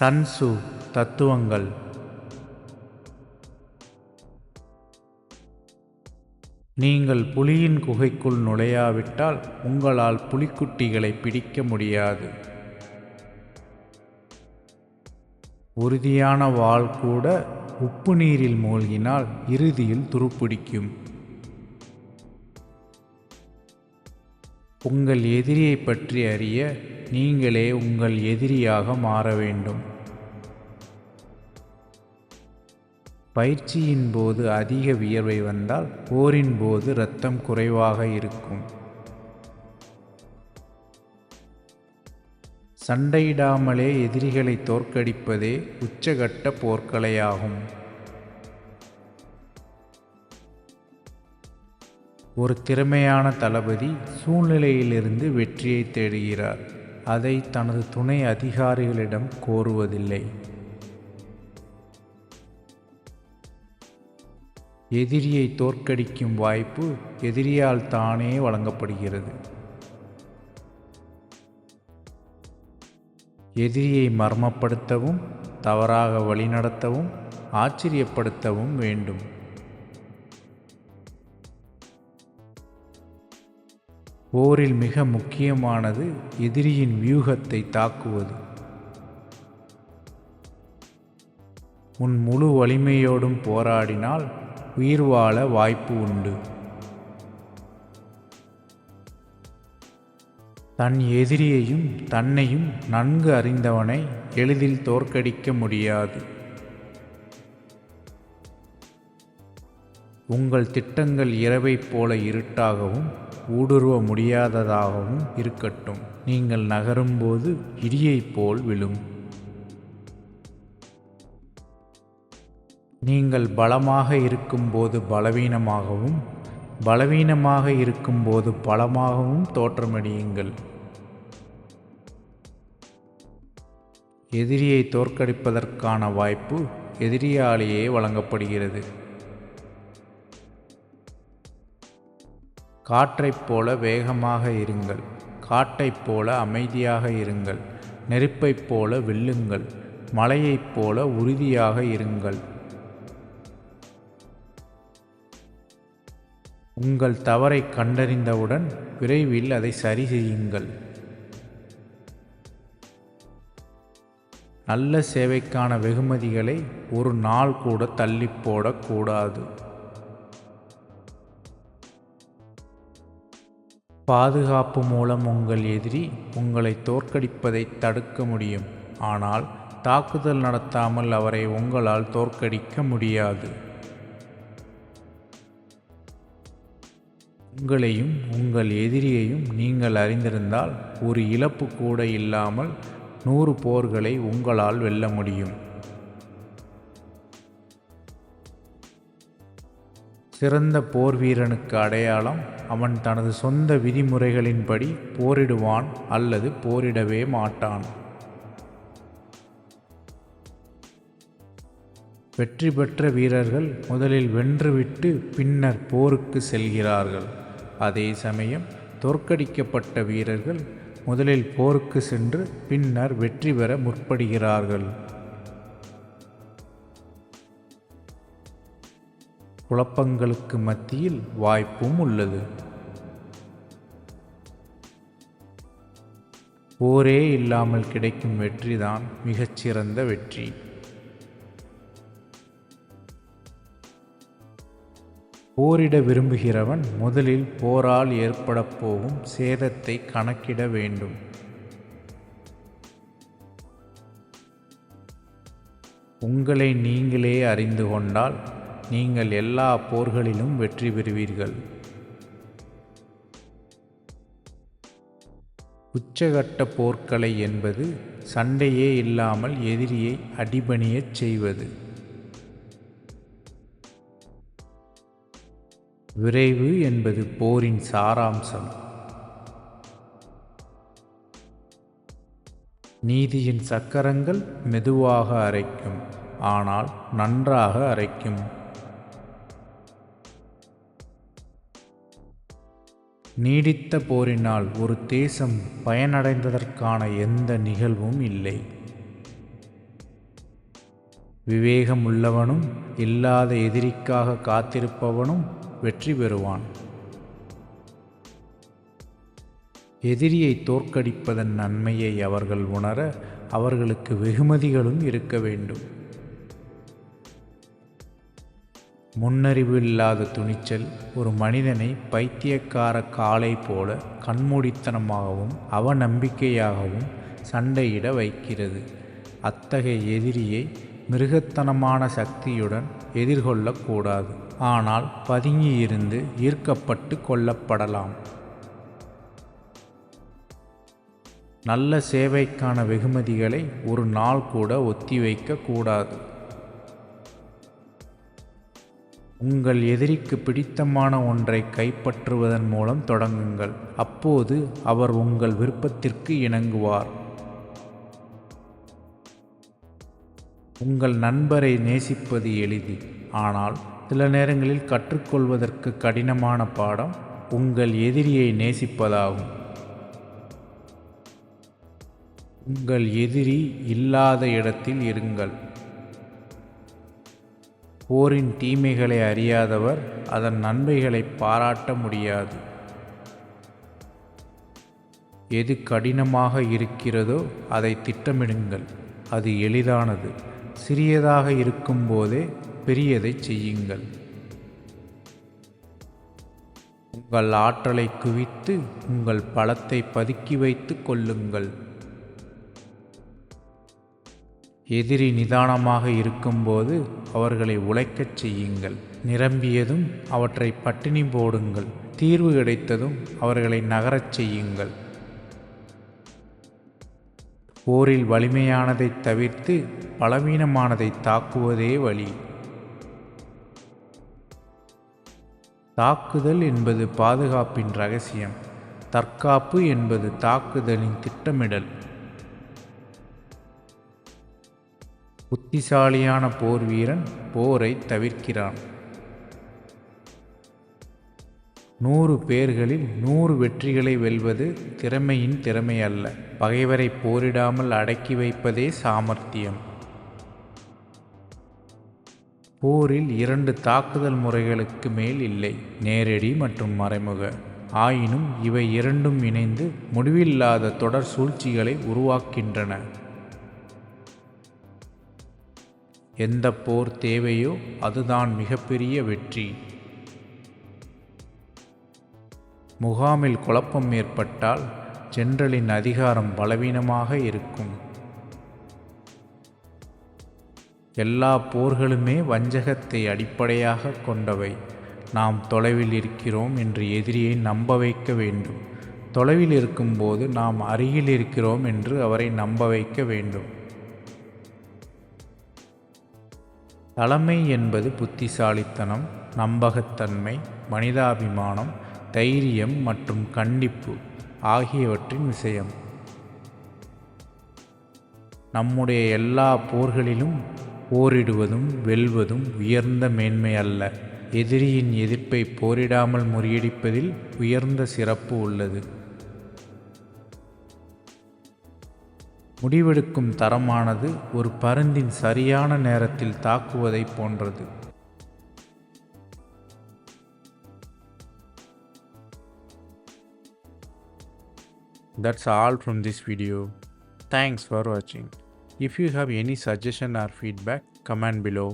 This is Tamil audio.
சன்சு தத்துவங்கள். நீங்கள் புலியின் குகைக்குள் நுழையாவிட்டால் உங்களால் புலிக்குட்டிகளை பிடிக்க முடியாது. உறுதியான வாள் கூட உப்பு நீரில் மூழ்கினால் இறுதியில் துருப்பிடிக்கும். உங்கள் எதிரியை பற்றி அறிய நீங்களே உங்கள் எதிரியாக மாற வேண்டும். பயிற்சியின் போது அதிக வியர்வை வந்தால் போரின் போது இரத்தம் குறைவாக இருக்கும். சண்டையிடாமலே எதிரிகளை தோற்கடிப்பதே உச்சகட்ட போர்க்கலையாகும். ஒரு திறமையான தளபதி சூழ்நிலையிலிருந்து வெற்றியை தேடுகிறார். அதை தனது துணை அதிகாரிகளிடம் கோருவதில்லை. எதிரியை தோற்கடிக்கும் வாய்ப்பு எதிரியால் தானே வழங்கப்படுகிறது. எதிரியை மர்மப்படுத்தவும் தவறாக வழிநடத்தவும் ஆச்சரியப்படுத்தவும் வேண்டும். போரில் மிக முக்கியமானது எதிரியின் வியூகத்தை தாக்குவது. உன் முழு வலிமையோடும் போராடினால் உயிர் வாழ வாய்ப்பு உண்டு. தன் எதிரியையும் தன்னையும் நன்கு அறிந்தவனை எளிதில் தோற்கடிக்க முடியாது. உங்கள் திட்டங்கள் இரவைப் போல இருட்டாகவும் ஊடுருவ முடியாததாகவும் இருக்கட்டும். நீங்கள் நகரும்போது இடியைப் போல் விழும். நீங்கள் பலமாக இருக்கும்போது பலவீனமாகவும் பலவீனமாக இருக்கும்போது பலமாகவும் தோற்றமடியுங்கள். எதிரியை தோற்கடிப்பதற்கான வாய்ப்பு எதிரியாலேயே வழங்கப்படுகிறது. காற்றைப் போல வேகமாக இருங்கள். காட்டைப் போல அமைதியாக இருங்கள். நெருப்பைப் போல வெல்லுங்கள். மலையைப் போல உறுதியாக இருங்கள். உங்கள் தவறை கண்டறிந்தவுடன் விரைவில் அதை சரி செய்யுங்கள். நல்ல சேவைக்கான வெகுமதிகளை ஒரு நாள் கூட தள்ளி போடக்கூடாது. பாதுகாப்பு மூலம் உங்கள் எதிரி உங்களை தோற்கடிப்பதை தடுக்க முடியும். ஆனால் தாக்குதல் நடத்தாமல் அவரை உங்களால் தோற்கடிக்க முடியாது. உங்களையும் உங்கள் எதிரியையும் நீங்கள் அறிந்திருந்தால் ஒரு இழப்பு கூட இல்லாமல் நூறு போர்களை உங்களால் வெல்ல முடியும். சிறந்த போர் வீரனுக்கு அடையாளம் அவன் தனது சொந்த விதிமுறைகளின்படி போரிடுவான் அல்லது போரிடவே மாட்டான். வெற்றி பெற்ற வீரர்கள் முதலில் வென்றுவிட்டு பின்னர் போருக்கு செல்கிறார்கள். அதே சமயம் தோற்கடிக்கப்பட்ட வீரர்கள் முதலில் போருக்கு சென்று பின்னர் வெற்றி பெற முற்படுகிறார்கள். குழப்பங்களுக்கு மத்தியில் வாய்ப்பும் உள்ளது. போரே இல்லாமல் கிடைக்கும் வெற்றிதான் மிகச்சிறந்த வெற்றி. போரிட விரும்புகிறவன் முதலில் போரால் ஏற்படப் போகும் சேதத்தை கணக்கிட வேண்டும். உங்களை நீங்களே அறிந்து கொண்டால் நீங்கள் எல்லா போர்களிலும் வெற்றி பெறுவீர்கள். உச்சகட்ட போர்க்கலை என்பது சண்டையே இல்லாமல் எதிரியை அடிபணியச் செய்வது. விரைவு என்பது போரின் சாராம்சம். நீதியின் சக்கரங்கள் மெதுவாக அரைக்கும் ஆனால் நன்றாக அரைக்கும். நீடித்த போரினால் ஒரு தேசம் பயனடைந்ததற்கான எந்த நிகழ்வும் இல்லை. விவேகம் உள்ளவனும் இல்லாத எதிரிக்காக காத்திருப்பவனும் வெற்றி பெறுவான். எதிரியை தோற்கடிப்பதன் நன்மையை அவர்கள் உணர அவர்களுக்கு வெகுமதிகளும் இருக்க வேண்டும். முன்னறிவு இல்லாத துணிச்சல் ஒரு மனிதனை பைத்தியக்கார காலை போல கண்மூடித்தனமாகவும் அவநம்பிக்கையாகவும் சண்டையிட வைக்கிறது. அத்தகைய எதிரியை மிருகத்தனமான சக்தியுடன் எதிர்கொள்ளக்கூடாது ஆனால் பதுங்கியிருந்து ஈர்க்கப்பட்டு கொல்லப்படலாம் நல்ல சேவைக்கான வெகுமதிகளை ஒரு நாள் கூட ஒத்திவைக்க கூடாது. உங்கள் எதிரிக்கு பிடித்தமான ஒன்றை கைப்பற்றுவதன் மூலம் தொடங்குங்கள். அப்போது அவர் உங்கள் விருப்பத்திற்கு இணங்குவார். உங்கள் நண்பரை நேசிப்பது எளிது. ஆனால் சில நேரங்களில் கற்றுக்கொள்வதற்கு கடினமான பாடம் உங்கள் எதிரியை நேசிப்பதாகும். உங்கள் எதிரி இல்லாத இடத்தில் இருங்கள். போரின் தீமைகளை அறியாதவர் அதன் நன்மைகளை பாராட்ட முடியாது. எது கடினமாக இருக்கிறதோ அதை திட்டமிடுங்கள். அது எளிதானது. சிறியதாக இருக்கும்போதே பெரியதை செய்யுங்கள். உங்கள் ஆற்றலை குவித்து உங்கள் பலத்தை பதுக்கி வைத்து கொள்ளுங்கள். எதிரி நிதானமாக இருக்கும்போது அவர்களை உழைக்கச் செய்யுங்கள். நிரம்பியதும் அவற்றை பட்டினி போடுங்கள். தீர்வு கிடைத்ததும் அவர்களை நகரச் செய்யுங்கள். போரில் வலிமையானதை தவிர்த்து பலவீனமானதை தாக்குவதே வழி. தாக்குதல் என்பது பாதுகாப்பின் ரகசியம். தற்காப்பு என்பது தாக்குதலின் திட்டமிடல். புத்திசாலியான போர் வீரன் போரை தவிர்க்கிறான். நூறு பேர்களில் நூறு வெற்றிகளை வெல்வது திறமையின் திறமை அல்ல. பகைவரை போரிடாமல் அடக்கி வைப்பதே சாமர்த்தியம். போரில் இரண்டு தாக்குதல் முறைகளுக்கு மேல் இல்லை. நேரடி மற்றும் மறைமுக. ஆயினும் இவை இரண்டும் இணைந்து முடிவில்லாத தொடர் சூழ்ச்சிகளை உருவாக்கின்றன. எந்த போர் தேவையோ அதுதான் மிகப்பெரிய வெற்றி. முகாமில் குழப்பம் ஏற்பட்டால் ஜென்ரலின் அதிகாரம் பலவீனமாக இருக்கும். எல்லா போர்களுமே வஞ்சகத்தை அடிப்படையாக கொண்டவை. நாம் தொலைவில் இருக்கிறோம் என்று எதிரியை நம்ப வைக்க வேண்டும். தொலைவில் இருக்கும்போது நாம் அருகில் இருக்கிறோம் என்று அவரை நம்ப வைக்க வேண்டும். தலைமை என்பது புத்திசாலித்தனம் நம்பகத்தன்மை மனிதாபிமானம் தைரியம் மற்றும் கண்டிப்பு ஆகியவற்றின் விஷயம். நம்முடைய எல்லா போர்களிலும் போரிடுவதும் வெல்வதும் உயர்ந்த மேன்மை அல்ல. எதிரியின் எதிர்ப்பை போரிடாமல் முறியடிப்பதில் உயர்ந்த சிறப்பு உள்ளது. முடிவெடுக்கும் தரமானது ஒரு பருந்தின் சரியான நேரத்தில் தாக்குவதை போன்றது That's all from this video. Thanks for watching. If you have any suggestion or feedback, comment below.